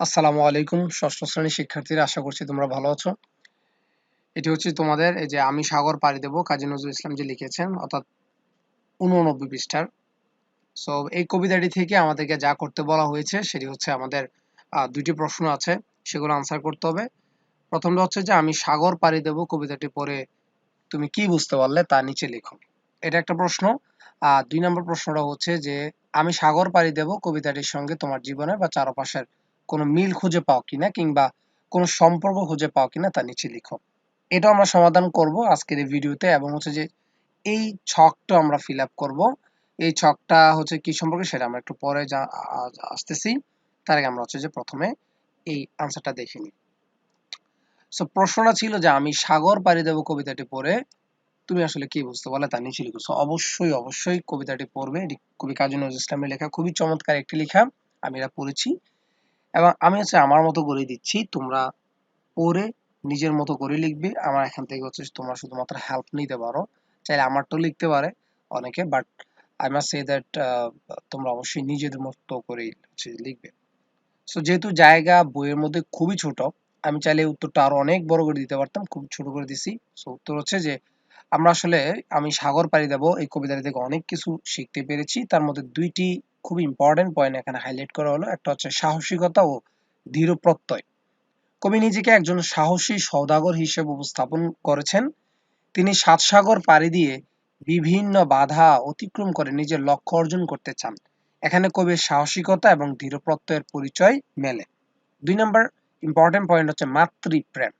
আসসালামু আলাইকুম, ষষ্ঠ শ্রেণির শিক্ষার্থীরা, আশা করছি তোমরা ভালো আছো। এটি হচ্ছে তোমাদের এই যে আমি সাগর পাড়ি দেব, কাজী নজরুল ইসলাম যে লিখেছেন, অর্থাৎ উননব্বই পৃষ্ঠার। সো এই কবিতাটি থেকে আমাদেরকে যা করতে বলা হয়েছে, সেটি হচ্ছে আমাদের দুইটি প্রশ্ন আছে, সেগুলো আনসার করতে হবে। প্রথমটা হচ্ছে যে, আমি সাগর পাড়ি দেব কবিতাটি পড়ে তুমি কি বুঝতে পারলে তা নিচে লেখো। এটা একটা প্রশ্ন। আর দুই নম্বর প্রশ্নটা হচ্ছে যে, আমি সাগর পাড়ি দেব কবিতাটির সঙ্গে তোমার জীবনে বা চারপাশের কোনো মিল খুঁজে পাও কিনা কিংবা কোনো সম্পর্ক খুঁজে পাও কিনা তা নিচে লিখো। এটাও আমরা সমাধান করব আজকের এই ভিডিওতে এবং হচ্ছে যে এই ছকটা আমরা ফিল আপ করব। এই ছকটা হচ্ছে কি সম্পর্কে সেটা আমরা একটু পরে আসতেছি। তার আগে আমরা হচ্ছে যে প্রথমে এই আনসারটা দেখে নিই। সো প্রশ্নটা ছিল যে আমি সাগর পাড়ি দেব কবিতাটি পড়ে। তুমি আসলে কি বুঝতে পারলে তা নিচে লিখো। অবশ্যই অবশ্যই কবিতাটি পড়বে। এটি কবি কাজী নজরুল ইসলামের লেখা। খুবই চমৎকার একটি লেখা। আমি এটা পড়েছি। এবং আমি হচ্ছে আমার মতো করে দিচ্ছি, তোমরা পড়ে নিজের মতো করে লিখবে। আমার এখান থেকে হচ্ছে তোমরা শুধুমাত্র হেল্প নিতে পারো। চাইলে আমারটাও লিখতে পারে অনেকে but I must say that তোমরা অবশ্যই নিজেদের মতো করে লিখবে। সো যেহেতু জায়গা বইয়ের মধ্যে খুবই ছোট, আমি চাইলে উত্তরটা আরও অনেক বড় করে দিতে পারতাম, খুব ছোট করে দিছি। সো উত্তর হচ্ছে যে, আমরা আসলে আমি সাগর পাড়ি দেব, এই কবিতাটি থেকে অনেক কিছু শিখতে পেরেছি। তার মধ্যে দুইটি খুব ইম্পর্টেন্ট পয়েন্ট এখানে হাইলাইট করা হলো। একটা হচ্ছে সাহসিকতা ও দৃঢ় প্রত্যয়। কবি নিজেকে একজন সাহসী সওদাগর হিসেবে উপস্থাপন করেছেন। তিনি সাত সাগর পাড়ি দিয়ে বিভিন্ন বাধা অতিক্রম করে নিজের লক্ষ্য অর্জন করতে চান। এখানে কবির সাহসিকতা এবং দৃঢ় প্রত্যয়ের পরিচয় মেলে। দুই নম্বর ইম্পর্টেন্ট পয়েন্ট হচ্ছে মাতৃপ্রেম।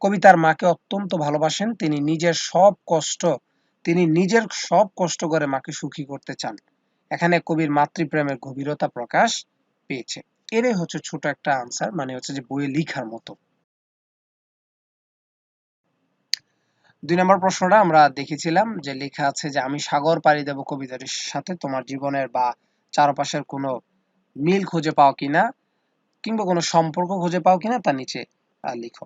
কবি তার মাকে অত্যন্ত ভালোবাসেন। তিনি নিজের সব কষ্ট, তিনি নিজের সব কষ্ট করে মাকে সুখী করতে চান। এখানে কবির মাতৃপ্রেমের গভীরতা প্রকাশ পেয়েছে। এটাই হচ্ছে ছোট একটা আনসার মানে হচ্ছে যে বইয়ে লিখার মতো। দুই নম্বর প্রশ্নটা আমরা দেখেছিলাম যে লেখা আছে যে, আমি সাগর পাড়ি দেব কবিতাটির সাথে, তোমার জীবনের বা চারপাশের কোনো মিল খুঁজে পাও কিনা কিংবা কোনো সম্পর্ক খুঁজে পাও কিনা তা নিচে লিখো।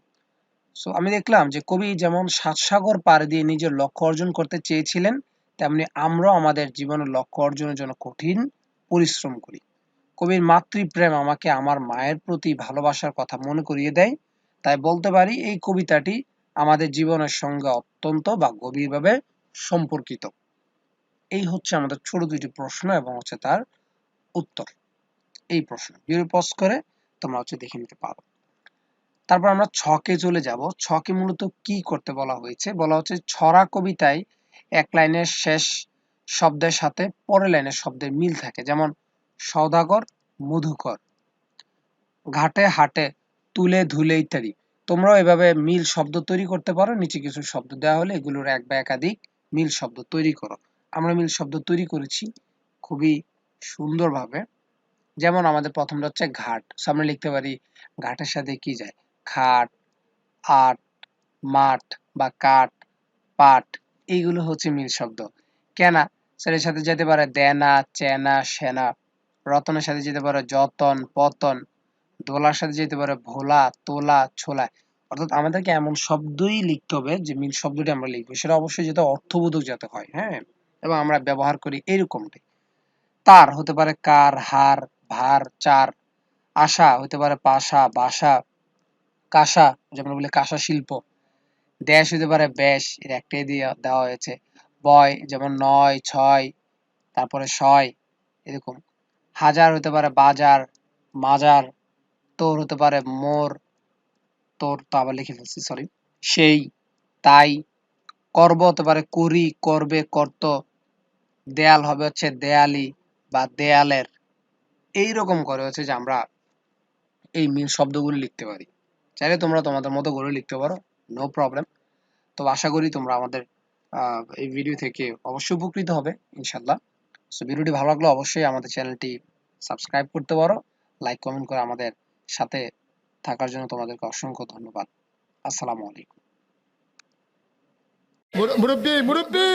সো আমি দেখলাম যে কবি যেমন সাত সাগর পাড়ি দিয়ে নিজের লক্ষ্য অর্জন করতে চেয়েছিলেন তেমনি আমরাও আমাদের জীবনের লক্ষ্য অর্জনের জন্য কঠিন পরিশ্রম করি। কবির মাতৃপ্রেম আমাকে আমার মায়ের প্রতি ভালোবাসার কথা মনে করিয়ে দেয়। তাই বলতে পারি এই কবিতাটি আমাদের জীবনের সঙ্গে অত্যন্ত বা গভীরভাবে সম্পর্কিত। এই হচ্ছে আমাদের ছোট দুইটি প্রশ্ন এবং হচ্ছে তার উত্তর। এই প্রশ্ন। ভিডিও পজ করে তোমরা হচ্ছে দেখে নিতে পারো। তারপর আমরা ছকে চলে যাব। ছকে মূলত কি করতে বলা হয়েছে? বলা হচ্ছে ছড়া কবিতায় এক লাইনের শেষ শব্দের সাথে পরের লাইনের শব্দের মিল থাকে, যেমন সওদাগর মধুকর। ঘাটে, হাটে, তুলে, ধুলে ইত্যাদি। তোমরাও এভাবে মিল শব্দ তৈরি করতে পারো, নিচে কিছু শব্দ দেওয়া হলে এগুলোর এক বা একাধিক মিল শব্দ তৈরি করো। আমরা মিল শব্দ তৈরি করেছি খুবই সুন্দরভাবে। যেমন আমাদের প্রথমটা হচ্ছে ঘাট। আমরা লিখতে পারি, ঘাটের সাথে কি যায়? খাট, আট, মাঠ বা কাঠ পাট। এইগুলো হচ্ছে মিল শব্দ। কেনা সেটার সাথে যেতে পারে দেনা, চেনা, সেনা। রতনের সাথে যেতে পারে যতন, পতন। দোলার সাথে যেতে পারে ভোলা, তোলা, ছোলা। অর্থাৎ আমাদেরকে এমন শব্দই লিখতে হবে যে মিল শব্দটি আমরা লিখব। সেটা অবশ্যই যাতে অর্থবোধক যাতে হয় হ্যাঁ? এবং আমরা ব্যবহার করি এরকমটাই তার হতে পারে কার, হার, ভার, চার। আশা হতে পারে পাশা, বাসা। কাঁসা যেমন বলি কাঁসা শিল্প। দেশ হতে পারে ব্যাস এর একটাই দিয়ে, দেওয়া হয়েছে। বয়, যেমন নয়, ছয়, তারপরে ছয় এরকম। হাজার হতে পারে বাজার, মাজার, তোর হতে পারে মোর, তোর তো আবার লিখে ফেলছি সরি সেই, তাই, করব হতে পারে করি, করবে, করত, দেয়াল হবে হচ্ছে দেয়ালি বা দেয়ালের। এই রকম করে হচ্ছে যে আমরা এই মিল শব্দগুলো লিখতে পারি। চাইলে তোমরা তোমাদের মতো করে লিখতে পারো। নো প্রবলেম তো আশা করি তোমরা আমাদের এই ভিডিও থেকে অবশ্যই উপকৃত হবে ইনশাল্লাহ সো ভিডিওটি ভালো লাগলে অবশ্যই আমাদের চ্যানেলটি সাবস্ক্রাইব করতে পারো লাইক কমেন্ট করে আমাদের সাথে থাকার জন্য তোমাদেরকে অসংখ্য ধন্যবাদ। আসসালামু আলাইকুম। মুরব্বী মুরব্বী!